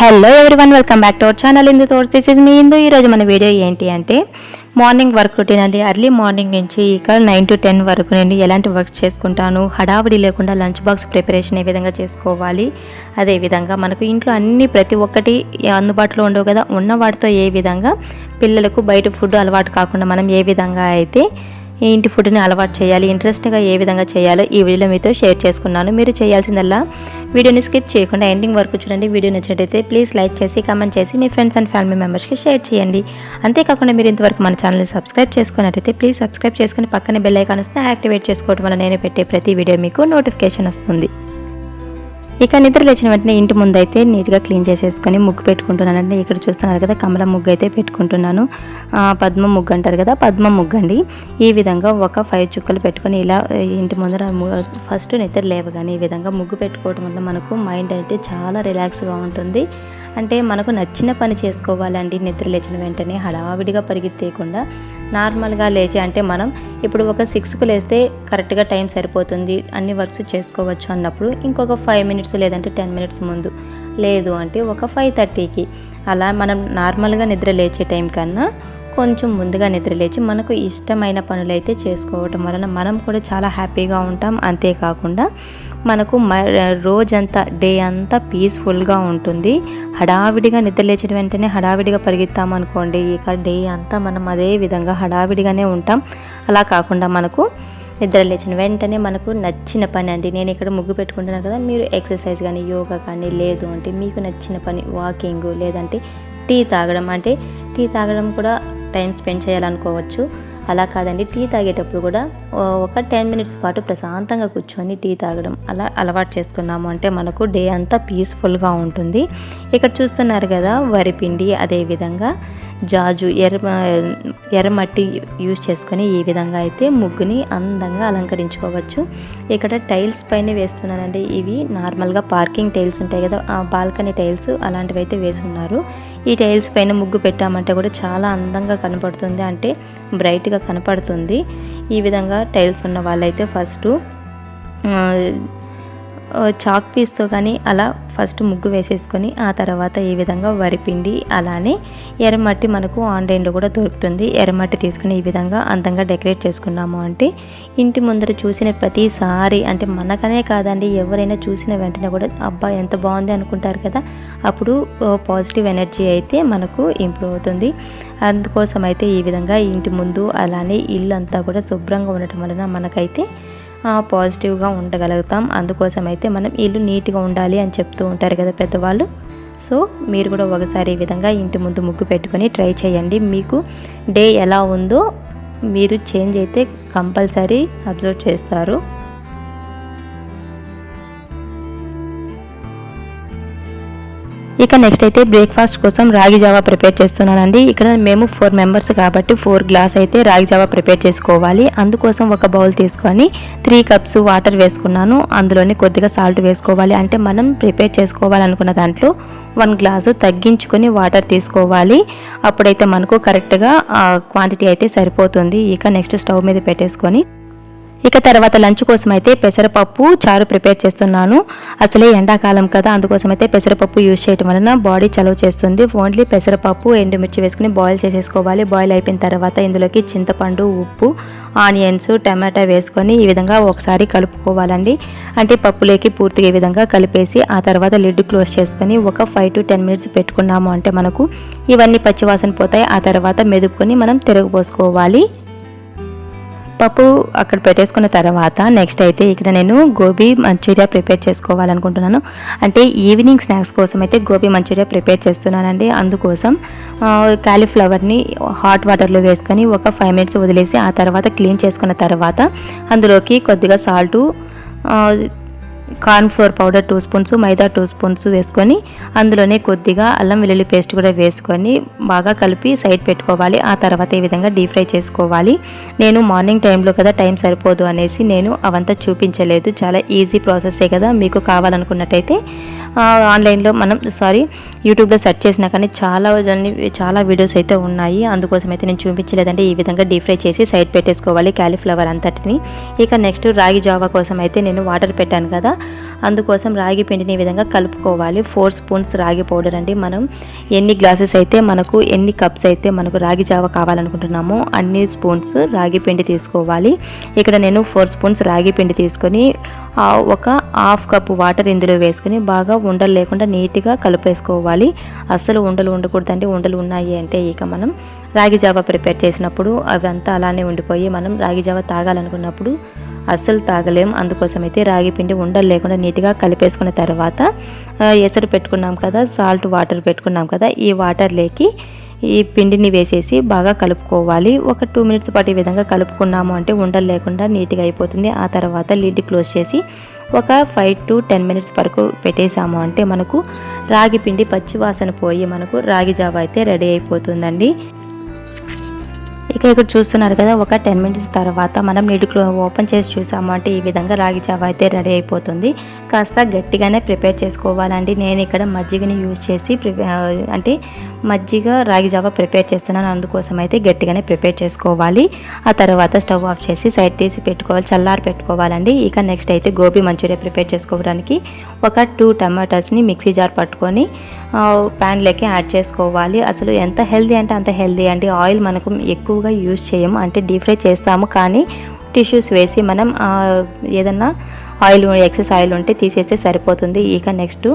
Hello everyone welcome back to our channel Indu tours this is me Indu ఈరోజు మన video ఏంటి అంటే morning work routine అండి. Early morning నుంచి ఇక్కడ నైన్ టు టెన్ వరకు నేను ఎలాంటి వర్క్ చేసుకుంటాను హడావిడి లేకుండా లంచ్ బాక్స్ ప్రిపరేషన్ ఏ విధంగా చేసుకోవాలి అదేవిధంగా మనకు ఇంట్లో అన్ని ప్రతి ఒక్కటి అందుబాటులో ఉండవు కదా. ఉన్న వాటితో ఏ విధంగా పిల్లలకు బయట ఫుడ్ అలవాటు కాకుండా మనం ఏ విధంగా అయితే ఈ ఇంటి ఫుడ్ని అలవాటు చేయాలి ఇంట్రెస్ట్గా ఏ విధంగా చేయాలో ఈ వీడియోలో మీతో షేర్ చేసుకున్నాను. మీరు చేయాల్సిందల్లా వీడియోని స్కిప్ చేయకుండా ఎండింగ్ వరకు చూడండి. వీడియో నచ్చినట్టయితే ప్లీజ్ లైక్ చేసి కామెంట్ చేసి మీ ఫ్రెండ్స్ అండ్ ఫ్యామిలీ మెంబర్స్కి షేర్ చేయండి. అంతేకాకుండా మీరు ఇంతవరకు మన ఛానల్ని సబ్స్క్రైబ్ చేసుకున్నట్టయితే ప్లీజ్ సబ్స్క్రైబ్ చేసుకుని పక్కనే బెల్ ఐకాన్ వస్తే యాక్టివేట్ చేసుకోవడం వల్ల నేను పెట్టే ప్రతి వీడియో మీకు నోటిఫికేషన్ వస్తుంది. ఇక నిద్ర లేచిన వెంటనే ఇంటి ముందు అయితే నీట్గా క్లీన్ చేసేసుకొని ముగ్గు పెట్టుకుంటున్నానండి ఇక్కడ చూస్తున్నారు కదా కమల ముగ్గు అయితే పెట్టుకుంటున్నాను పద్మ ముగ్గు అంటారు కదా పద్మ ముగ్గు అండి ఈ విధంగా ఒక ఫైవ్ చుక్కలు పెట్టుకొని ఇలా ఇంటి ముందర ఫస్ట్ నిద్ర లేవగానే ఈ విధంగా ముగ్గు పెట్టుకోవడం వల్ల మనకు మైండ్ అయితే చాలా రిలాక్స్గా ఉంటుంది. అంటే మనకు నచ్చిన పని చేసుకోవాలండి నిద్ర లేచిన వెంటనే హడావిడిగా పరిగెత్తేయకుండా. నార్మల్గా లేచి అంటే మనం ఇప్పుడు ఒక సిక్స్కి లేస్తే కరెక్ట్గా టైం సరిపోతుంది అన్ని వర్క్స్ చేసుకోవచ్చు అన్నప్పుడు ఇంకొక ఫైవ్ మినిట్స్ లేదంటే టెన్ మినిట్స్ ముందు లేదు అంటే ఒక ఫైవ్ థర్టీకి. అలా మనం నార్మల్గా నిద్ర లేచే టైం కన్నా కొంచెం ముందుగా నిద్ర లేచి మనకు ఇష్టమైన పనులు అయితే చేసుకోవటం వలన మనం కూడా చాలా హ్యాపీగా ఉంటాం. అంతేకాకుండా మనకు మ- రోజంతా డే అంతా పీస్ఫుల్గా ఉంటుంది. హడావిడిగా నిద్ర లేచిన వెంటనే హడావిడిగా పరిగెత్తాం అనుకోండి ఇక డే అంతా మనం అదే విధంగా హడావిడిగానే ఉంటాం. అలా కాకుండా మనకు నిద్ర లేచిన వెంటనే మనకు నచ్చిన పని అండి నేను ఇక్కడ ముగ్గు పెట్టుకుంటున్నాను కదా మీరు ఎక్సర్సైజ్ కానీ యోగా కానీ లేదు అంటే మీకు నచ్చిన పని వాకింగ్ లేదంటే టీ తాగడం. అంటే టీ తాగడం కూడా టైం స్పెండ్ చేయాలనుకోవచ్చు. అలా కాదండి. టీ తాగేటప్పుడు కూడా ఒక టెన్ మినిట్స్ పాటు ప్రశాంతంగా కూర్చొని టీ తాగడం అలా అలవాటు చేసుకున్నాము. అంటే మనకు డే అంతా పీస్ఫుల్గా ఉంటుంది. ఇక్కడ చూస్తున్నారు కదా వరిపిండి అదేవిధంగా జాజు ఎర్ర ఎర్రమట్టి యూజ్ చేసుకొని ఈ విధంగా అయితే ముగ్గుని అందంగా అలంకరించుకోవచ్చు. ఇక్కడ టైల్స్ పైన వేస్తున్నానండి. ఇవి నార్మల్గా పార్కింగ్ టైల్స్ ఉంటాయి కదా ఆ బాల్కనీ టైల్స్ అలాంటివి అయితే వేసున్నారు. ఈ టైల్స్ పైన ముగ్గు పెట్టామంటే కూడా చాలా అందంగా కనపడుతుంది అంటే బ్రైట్గా కనపడుతుంది. ఈ విధంగా టైల్స్ ఉన్న వాళ్ళైతే ఫస్ట్ చాక్ పీస్తో కానీ అలా ఫస్ట్ ముగ్గు వేసేసుకొని ఆ తర్వాత ఈ విధంగా వరిపిండి అలానే ఎర్రమట్టి మనకు ఆన్లైన్లో కూడా దొరుకుతుంది. ఎర్రమట్టి తీసుకుని ఈ విధంగా అందంగా డెకరేట్ చేసుకున్నాము అంటే ఇంటి ముందర చూసిన ప్రతిసారి అంటే మనకనే కాదండి ఎవరైనా చూసిన వెంటనే కూడా అబ్బా ఎంత బాగుంది అనుకుంటారు కదా అప్పుడు పాజిటివ్ ఎనర్జీ అయితే మనకు ఇంప్రూవ్ అవుతుంది. అందుకోసం అయితే ఈ విధంగా ఇంటి ముందు అలానే ఇల్లు అంతా కూడా శుభ్రంగా ఉండటం వలన మనకైతే పాజిటివ్గా ఉండగలుగుతాం. అందుకోసం అయితే మనం ఇల్లు నీట్గా ఉండాలి అని చెప్తూ ఉంటారు కదా పెద్దవాళ్ళు. సో మీరు కూడా ఒకసారి ఈ విధంగా ఇంటి ముందు ముగ్గు పెట్టుకొని ట్రై చేయండి. మీకు డే ఎలా ఉందో మీరు చేంజ్ అయితే కంపల్సరీ అబ్జర్వ్ చేస్తారు. ఇక నెక్స్ట్ అయితే బ్రేక్ఫాస్ట్ కోసం రాగి జావా ప్రిపేర్ చేస్తున్నానండి. ఇక్కడ మేము ఫోర్ మెంబర్స్ కాబట్టి ఫోర్ గ్లాస్ అయితే రాగి జావా ప్రిపేర్ చేసుకోవాలి. అందుకోసం ఒక బౌల్ తీసుకొని త్రీ కప్స్ వాటర్ వేసుకున్నాను. అందులోనే కొద్దిగా సాల్ట్ వేసుకోవాలి. అంటే మనం ప్రిపేర్ చేసుకోవాలనుకున్న దాంట్లో వన్ గ్లాసు తగ్గించుకొని వాటర్ తీసుకోవాలి. అప్పుడైతే మనకు కరెక్ట్గా క్వాంటిటీ అయితే సరిపోతుంది. ఇక నెక్స్ట్ స్టవ్ మీద పెట్టేసుకొని ఇక తర్వాత లంచ్ కోసం అయితే పెసరపప్పు చారు ప్రిపేర్ చేస్తున్నాను. అసలే ఎండాకాలం కదా అందుకోసం అయితే పెసరపప్పు యూజ్ చేయడం వలన బాడీ చలవ చేస్తుంది. ఓన్లీ పెసరపప్పు ఎండుమిర్చి వేసుకుని బాయిల్ చేసేసుకోవాలి. బాయిల్ అయిపోయిన తర్వాత ఇందులోకి చింతపండు ఉప్పు ఆనియన్స్ టమాటా వేసుకొని ఈ విధంగా ఒకసారి కలుపుకోవాలండి. అంటే పప్పులోకి పూర్తిగా ఈ విధంగా కలిపేసి ఆ తర్వాత లిడ్ క్లోజ్ చేసుకొని ఒక ఫైవ్ టు టెన్ మినిట్స్ పెట్టుకున్నాము అంటే మనకు ఇవన్నీ పచ్చివాసన పోతాయి. ఆ తర్వాత మెదుపుకొని మనం తిరగబోసుకోవాలి. పప్పు అక్కడ పెట్టేసుకున్న తర్వాత నెక్స్ట్ అయితే ఇక్కడ నేను గోబీ మంచూరియా ప్రిపేర్ చేసుకోవాలనుకుంటున్నాను. అంటే ఈవినింగ్ స్నాక్స్ కోసం అయితే గోబీ మంచూరియా ప్రిపేర్ చేస్తున్నానండి. అందుకోసం కాలీఫ్లవర్ని హాట్ వాటర్లో వేసుకొని ఒక ఫైవ్ మినిట్స్ వదిలేసి ఆ తర్వాత క్లీన్ చేసుకున్న తర్వాత అందులోకి కొద్దిగా salt corn flour powder two spoons maida two spoons వేసుకొని అందులోనే కొద్దిగా అల్లం వెల్లుల్లి పేస్ట్ కూడా వేసుకొని బాగా కలిపి సైడ్ పెట్టుకోవాలి. ఆ తర్వాత ఈ విధంగా డీప్ ఫ్రై చేసుకోవాలి. నేను మార్నింగ్ టైంలో కదా టైం సరిపోదు అనేసి నేను అవంతా చూపించలేదు. చాలా ఈజీ ప్రాసెసే కదా మీకు కావాలనుకున్నట్టయితే. ఆన్లైన్లో మనం సారీ యూట్యూబ్లో సెర్చ్ చేసినా కానీ చాలా చాలా వీడియోస్ అయితే ఉన్నాయి. అందుకోసం అయితే నేను చూపించలేదంటే ఈ విధంగా డీప్ ఫ్రై చేసి సైడ్ పెట్టేసుకోవాలి క్యాలీఫ్లవర్ అంతటిని. ఇక నెక్స్ట్ రాగి జావా కోసం అయితే నేను వాటర్ పెట్టాను కదా. అందుకోసం రాగి పిండిని ఈ విధంగా కలుపుకోవాలి. ఫోర్ స్పూన్స్ రాగి పౌడర్ అండి మనం. ఎన్ని గ్లాసెస్ అయితే మనకు ఎన్ని కప్స్ అయితే మనకు రాగి జావ కావాలనుకుంటున్నామో అన్ని స్పూన్స్ రాగి పిండి తీసుకోవాలి. ఇక్కడ నేను ఫోర్ స్పూన్స్ రాగి పిండి తీసుకొని ఒక హాఫ్ కప్ వాటర్ ఇందులో వేసుకొని బాగా ఉండలు లేకుండా నీట్గా కలిపేసుకోవాలి. అస్సలు ఉండలు ఉండకూడదండి. ఉండలు ఉన్నాయి అంటే ఇక మనం రాగి జావ ప్రిపేర్ చేసినప్పుడు అవి అంతా అలానే ఉండిపోయి మనం రాగి జావ తాగాలనుకున్నప్పుడు అస్సలు తాగలేం. అందుకోసం అయితే రాగి పిండి ఉండలు లేకుండా నీట్గా కలిపేసుకున్న తర్వాత ఎసరు పెట్టుకున్నాం కదా సాల్ట్ వాటర్ పెట్టుకున్నాం కదా ఈ వాటర్ లేకి ఈ పిండిని వేసేసి బాగా కలుపుకోవాలి. ఒక టూ మినిట్స్ పాటు ఈ విధంగా కలుపుకున్నాము అంటే ఉండలు లేకుండా నీట్గా అయిపోతుంది. ఆ తర్వాత లిడ్ క్లోజ్ చేసి ఒక ఫైవ్ టు టెన్ మినిట్స్ వరకు పెట్టేసాము అంటే మనకు రాగి పిండి పచ్చి వాసన పోయి మనకు రాగి జావ అయితే రెడీ అయిపోతుందండి. ఇక ఇక్కడ చూస్తున్నారు కదా ఒక టెన్ మినిట్స్ తర్వాత మనం నీటిలో ఓపెన్ చేసి చూసాము అంటే ఈ విధంగా రాగి జావ అయితే రెడీ అయిపోతుంది. కాస్త గట్టిగానే ప్రిపేర్ చేసుకోవాలండి. నేను ఇక్కడ మజ్జిగని యూజ్ చేసి అంటే మజ్జిగ రాగి జావ ప్రిపేర్ చేస్తున్నాను. అందుకోసం అయితే గట్టిగానే ప్రిపేర్ చేసుకోవాలి. ఆ తర్వాత స్టవ్ ఆఫ్ చేసి సైడ్ తీసి పెట్టుకోవాలి చల్లారి పెట్టుకోవాలండి. ఇక నెక్స్ట్ అయితే గోబీ మంచూరియా ప్రిపేర్ చేసుకోవడానికి ఒక టూ టమాటాస్ని మిక్సీ జార్ పట్టుకొని ప్యాన్లోకి యాడ్ చేసుకోవాలి. అసలు ఎంత హెల్దీ అంటే అంత హెల్దీ అండి. ఆయిల్ మనకు ఎక్కువగా యూజ్ చేయము అంటే డీప్ ఫ్రై చేస్తాము. కానీ టిష్యూస్ వేసి మనం ఏదన్నా ఆయిల్ ఎక్సెస్ ఆయిల్ ఉంటే తీసేస్తే సరిపోతుంది. ఇక నెక్స్ట్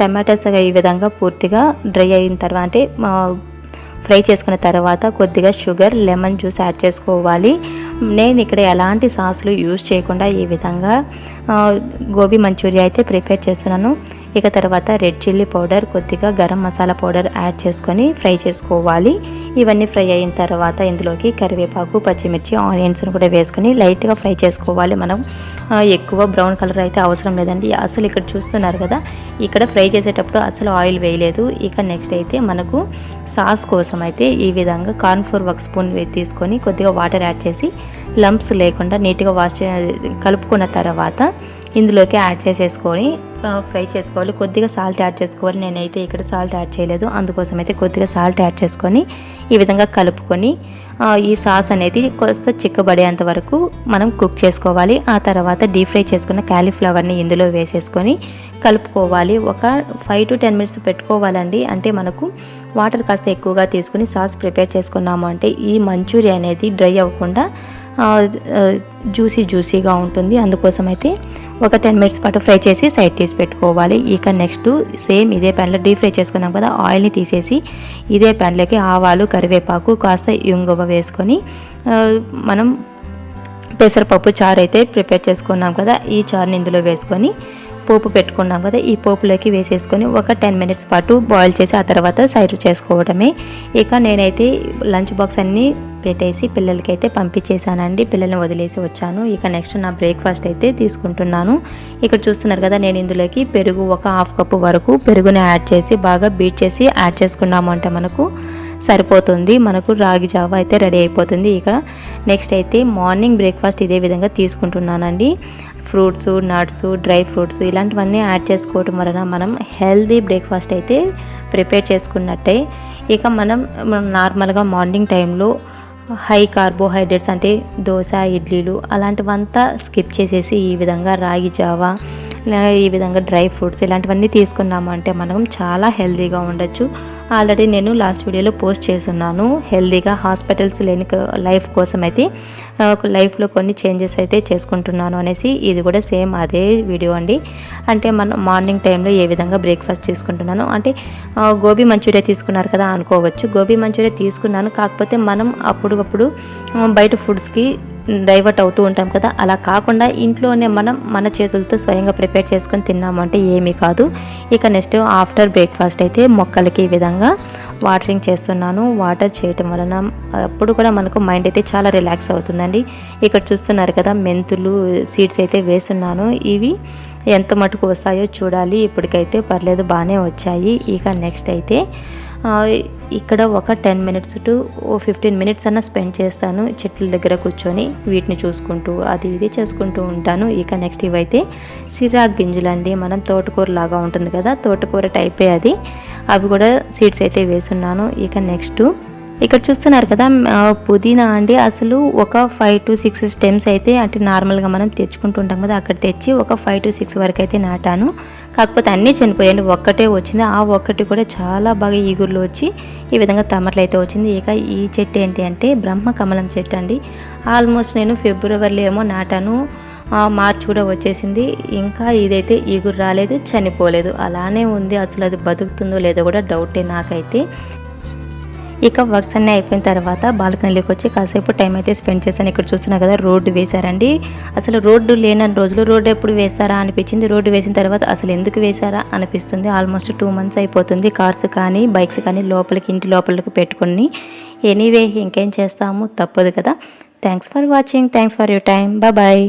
టమాటాస్ ఈ విధంగా పూర్తిగా డ్రై అయిన తర్వాత అంటే ఫ్రై చేసుకున్న తర్వాత కొద్దిగా షుగర్ లెమన్ జ్యూస్ యాడ్ చేసుకోవాలి. నేను ఇక్కడ ఎలాంటి సాసులు యూజ్ చేయకుండా ఈ విధంగా గోబీ మంచూరియా అయితే ప్రిపేర్ చేస్తున్నాను. ఇక తర్వాత రెడ్ చిల్లీ పౌడర్ కొద్దిగా గరం మసాలా పౌడర్ యాడ్ చేసుకొని ఫ్రై చేసుకోవాలి. ఇవన్నీ ఫ్రై అయిన తర్వాత ఇందులోకి కరివేపాకు పచ్చిమిర్చి ఆనియన్స్ని కూడా వేసుకొని లైట్గా ఫ్రై చేసుకోవాలి మనం. ఎక్కువ బ్రౌన్ కలర్ అయితే అవసరం లేదండి. అసలు ఇక్కడ చూస్తున్నారు కదా ఇక్కడ ఫ్రై చేసేటప్పుడు అసలు ఆయిల్ వేయలేదు. ఇక నెక్స్ట్ అయితే మనకు సాస్ కోసం అయితే ఈ విధంగా కార్న్ ఫోర్ ఒక స్పూన్ తీసుకొని కొద్దిగా వాటర్ యాడ్ చేసి లంప్స్ లేకుండా నీట్గా వాష్ కలుపుకున్న తర్వాత ఇందులోకి యాడ్ చేసేసుకొని ఫ్రై చేసుకోవాలి. కొద్దిగా సాల్ట్ యాడ్ చేసుకోవాలి. నేనైతే ఇక్కడ సాల్ట్ యాడ్ చేయలేదు. అందుకోసం అయితే కొద్దిగా సాల్ట్ యాడ్ చేసుకొని ఈ విధంగా కలుపుకొని ఈ సాస్ అనేది కొంత చిక్కబడేంత వరకు మనం కుక్ చేసుకోవాలి. ఆ తర్వాత డీప్ ఫ్రై చేసుకున్న క్యాలీఫ్లవర్ని ఇందులో వేసేసుకొని కలుపుకోవాలి. ఒక ఫైవ్ టు టెన్ మినిట్స్ పెట్టుకోవాలండి. అంటే మనకు వాటర్ కాస్త ఎక్కువగా తీసుకుని సాస్ ప్రిపేర్ చేసుకున్నాము అంటే ఈ మంచూరియా అనేది డ్రై అవ్వకుండా జ్యూసీ జ్యూసీగా ఉంటుంది. అందుకోసం అయితే ఒక టెన్ మినిట్స్ పాటు ఫ్రై చేసి సైడ్ తీసి పెట్టుకోవాలి. ఇక నెక్స్ట్ సేమ్ ఇదే ప్యాన్లో డీప్ ఫ్రై చేసుకున్నాం కదా ఆయిల్ని తీసేసి ఇదే ప్యాన్లోకి ఆవాలు కరివేపాకు కాస్త ఇంగువ వేసుకొని మనం పెసరపప్పు చారు అయితే ప్రిపేర్ చేసుకున్నాం కదా ఈ చారుని ఇందులో వేసుకొని పోపు పెట్టుకున్నాం కదా ఈ పోపులోకి వేసేసుకొని ఒక టెన్ మినిట్స్ పాటు బాయిల్ చేసి ఆ తర్వాత సైడ్ చేసుకోవడమే. ఇక నేనైతే లంచ్ బాక్స్ అన్నీ పెట్టేసి పిల్లలకి అయితే పంపించేశానండి. పిల్లల్ని వదిలేసి వచ్చాను. ఇక నెక్స్ట్ నా బ్రేక్ఫాస్ట్ అయితే తీసుకుంటున్నాను. ఇక్కడ చూస్తున్నారు కదా నేను ఇందులోకి పెరుగు ఒక హాఫ్ కప్పు వరకు పెరుగుని యాడ్ చేసి బాగా బీట్ చేసి యాడ్ చేసుకున్నాము అంటే మనకు సరిపోతుంది. మనకు రాగి జావా అయితే రెడీ అయిపోతుంది. ఇక నెక్స్ట్ అయితే మార్నింగ్ బ్రేక్ఫాస్ట్ ఇదే విధంగా తీసుకుంటున్నానండి. ఫ్రూట్స్ నట్స్ డ్రై ఫ్రూట్స్ ఇలాంటివన్నీ యాడ్ చేసుకోవడం వలన మనం హెల్దీ బ్రేక్ఫాస్ట్ అయితే ప్రిపేర్ చేసుకున్నట్టే. ఇక మనం నార్మల్గా మార్నింగ్ టైంలో హై కార్బోహైడ్రేట్స్ అంటే దోశ ఇడ్లీలు అలాంటివంతా స్కిప్ చేసేసి ఈ విధంగా రాగి జావా ఇలా ఈ విధంగా డ్రై ఫ్రూట్స్ ఇలాంటివన్నీ తీసుకున్నాము అంటే మనం చాలా హెల్తీగా ఉండొచ్చు. ఆల్రెడీ నేను లాస్ట్ వీడియోలో పోస్ట్ చేస్తున్నాను. హెల్తీగా హాస్పిటల్స్ లేని లైఫ్ కోసం అయితే ఒక లైఫ్లో కొన్ని చేంజెస్ అయితే చేసుకుంటున్నాను అనేసి ఇది కూడా సేమ్ అదే వీడియో అండి. అంటే మనం మార్నింగ్ టైంలో ఏ విధంగా బ్రేక్ఫాస్ట్ తీసుకుంటున్నాను అంటే గోబీ మంచూరియా తీసుకున్నారు కదా అనుకోవచ్చు. గోబీ మంచూరియా తీసుకున్నాను. కాకపోతే మనం అప్పుడప్పుడు బయట ఫుడ్స్కి డైవర్ట్ అవుతూ ఉంటాం కదా. అలా కాకుండా ఇంట్లోనే మనం మన చేతులతో స్వయంగా ప్రిపేర్ చేసుకొని తిన్నామంటే ఏమీ కాదు. ఇక నెక్స్ట్ ఆఫ్టర్ బ్రేక్ఫాస్ట్ అయితే మొక్కలకి ఈ విధంగా వాటరింగ్ చేస్తున్నాను. వాటర్ చేయటం వలన అప్పుడు కూడా మనకు మైండ్ అయితే చాలా రిలాక్స్ అవుతుందండి. ఇక్కడ చూస్తున్నారు కదా మెంతులు సీడ్స్ అయితే వేస్తున్నాను. ఇవి ఎంత మటుకు వస్తాయో చూడాలి. ఇప్పటికైతే పర్లేదు బాగానే వచ్చాయి. ఇక నెక్స్ట్ అయితే ఇక్కడ ఒక టెన్ మినిట్స్ టు ఓ ఫిఫ్టీన్ మినిట్స్ అన్న స్పెండ్ చేస్తాను చెట్ల దగ్గర కూర్చొని వీటిని చూసుకుంటూ అది ఇది చేసుకుంటూ ఉంటాను. ఇక నెక్స్ట్ ఇవైతే సిరాక్ గింజలండి మనం తోటకూర లాగా ఉంటుంది కదా తోటకూర టైపే అది. అవి కూడా సీడ్స్ అయితే వేసున్నాను. ఇక నెక్స్ట్ ఇక్కడ చూస్తున్నారు కదా పుదీనా అండి. అసలు ఒక ఫైవ్ టు సిక్స్ స్టెమ్స్ అయితే అంటే నార్మల్గా మనం తెచ్చుకుంటుంటాం కదా అక్కడ తెచ్చి ఒక ఫైవ్ టు సిక్స్ వరకు అయితే నాటాను. కాకపోతే అన్నీ చనిపోయాయండి. ఒక్కటే వచ్చింది. ఆ ఒక్కటి కూడా చాలా బాగా ఈగుర్లు వచ్చి ఈ విధంగా తమరలు అయితే వచ్చింది. ఇక ఈ చెట్టు ఏంటి అంటే బ్రహ్మ కమలం చెట్టు అండి. ఆల్మోస్ట్ నేను ఫిబ్రవరిలో ఏమో నాటాను. ఆ, మార్చి కూడా వచ్చేసింది. ఇంకా ఇదైతే ఈగురు రాలేదు చనిపోలేదు. అలానే ఉంది. అసలు అది బతుకుతుందో లేదో కూడా డౌటే నాకైతే. ఇక వర్క్స్ అన్నీ అయిపోయిన తర్వాత బాల్కనీలోకి వచ్చి కాసేపు టైం అయితే స్పెండ్ చేశాను. ఇక్కడ చూస్తున్నా కదా రోడ్డు వేశారండి. అసలు రోడ్డు లేనన్ని రోజులు రోడ్డు ఎప్పుడు వేస్తారా అనిపించింది. రోడ్డు వేసిన తర్వాత అసలు ఎందుకు వేశారా అనిపిస్తుంది. ఆల్మోస్ట్ టూ మంత్స్ అయిపోతుంది. కార్స్ కానీ బైక్స్ కానీ లోపలికి ఇంటి లోపలికి పెట్టుకొని. ఎనీవే ఇంకేం చేస్తాము? తప్పదు కదా. Thanks for watching thanks for your time bye